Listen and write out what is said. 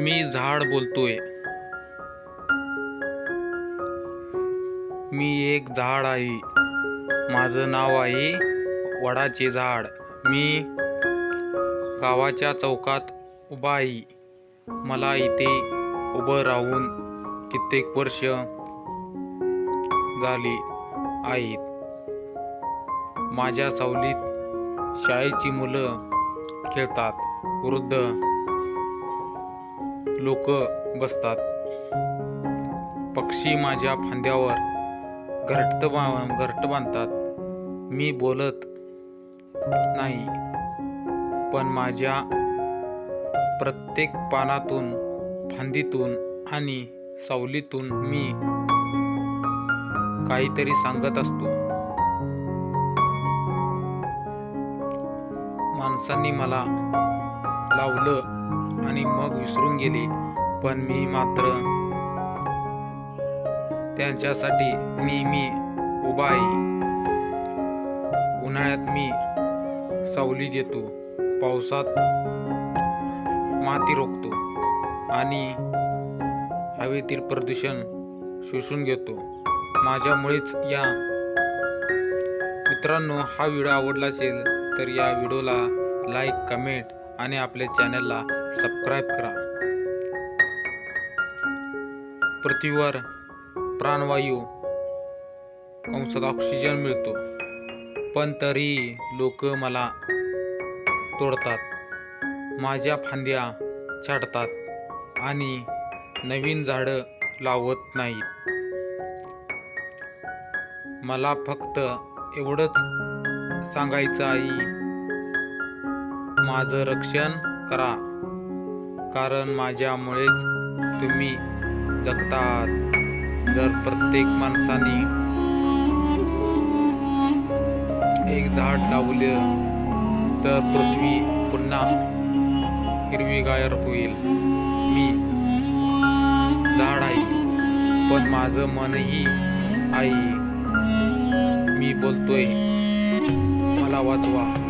मी झाड बोलतोय. मी एक झाड आहे. माझं नाव आहे वडाचे झाड. मी गावाच्या चौकात उभा आहे. मला इथे उभं राहून कित्येक वर्ष झाली आहेत. माझ्या सावलीत शाळेची मुलं खेळतात. वृद्ध लोक बसतात. पक्षी माझ्या फांद्यावर घरट बा घरट बांधतात. मी बोलत नाही पण माझ्या प्रत्येक पानातून फांदीतून आणि सावलीतून मी काहीतरी सांगत असतो. माणसांनी मला लावलं आणि मग विसरून गेले. पण मी मात्र त्यांच्यासाठी नेहमी उभा आहे. उन्हाळ्यात मी सावली देतो पावसात माती रोखतो. आणि हवेतील प्रदूषण शोषून घेतो. माझ्यामुळेच या मित्रांनो हा व्हिडिओ आवडला असेल तर या व्हिडिओला लाईक कमेंट आणि आपल्या चॅनलला सबस्क्राईब करा. पृथ्वीवर प्राणवायू कंसात ऑक्सिजन मिळतो. पण तरीही लोक मला तोडतात. माझ्या फांद्या छाटतात आणि नवीन झाडं लावत नाहीत. मला फक्त एवढंच सांगायचं आहे. माझं रक्षण करा. कारण माझ्यामुळेच तुम्ही जगतात जर प्रत्येक माणसाने एक झाड लावलं तर पृथ्वी पुन्हा हिरवीगार होईल. मी झाड आहे पण माझं मनही आहे. मी बोलतोय मला वाचवा.